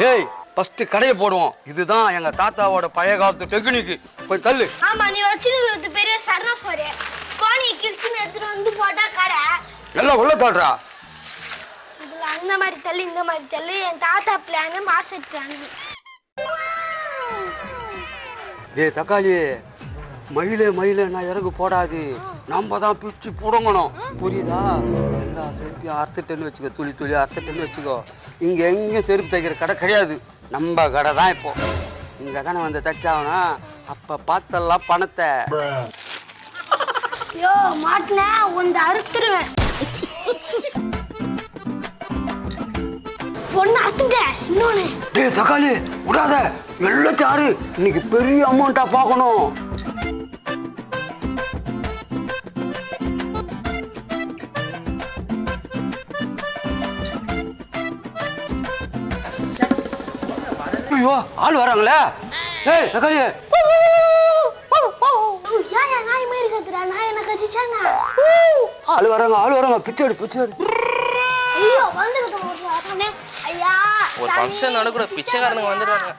டேய் ஃபர்ஸ்ட் கடையை போடுவோம். இதுதான் எங்க தாத்தாவோட பழைய காலத்து டெக்னிக் போய் தள்ளு. ஆமா நீ வச்சிருக்கிறது பெரிய சரணசோரி கோணி கிழிச்சுன்னு எடுத்துட்டு வந்து போட்டா கடை. எல்லாம் உள்ள தள்ளுறா. இதுல அந்த மாதிரி தள்ளி இந்த மாதிரி தள்ளி. என் தாத்தா பிளான் மாஸ்டர் பிளான் டேய் தக்காளி மயிலே மயிலே நான் இறகு போடாது. நம்ம தான் பிச்சு புடுங்கணும். புரியுதா? எல்லா செருப்பையும் அறுத்துட்டேன்னு வச்சுக்கோ துளி துளி அறுத்துட்டேன்னு வச்சுக்கோ. இங்க எங்கேயும் செருப்பு தைக்கிற கடை கிடையாது. நம்ம கடை தான் இப்போ. இங்க தானே வந்து தைச்சாவனா அப்ப பார்த்தெல்லாம் பணத்தை. யோ மாட்டின உந்த அறுத்துருவேன். ஒன்னு அறுத்துட்டேன் இன்னொன்னு. டேய் தக்காளி விடாத. எல்லாத்தையும் ஆறு இன்னைக்கு பெரிய அமௌண்ட்டா பார்க்கணும். ஐயோ ஆள் வராங்களே. ஏய் கச்சிச்சானா ஆள் வராங்க ஆள் வராங்க. பிச்சை எடு பிச்சை எடு ஐயோ வந்துகிட்டு ஐயா ஒரு ஃபங்க்ஷன் கூட பிச்சை பிச்சைக்காரனுங்க காரனா? வந்துடுவாங்க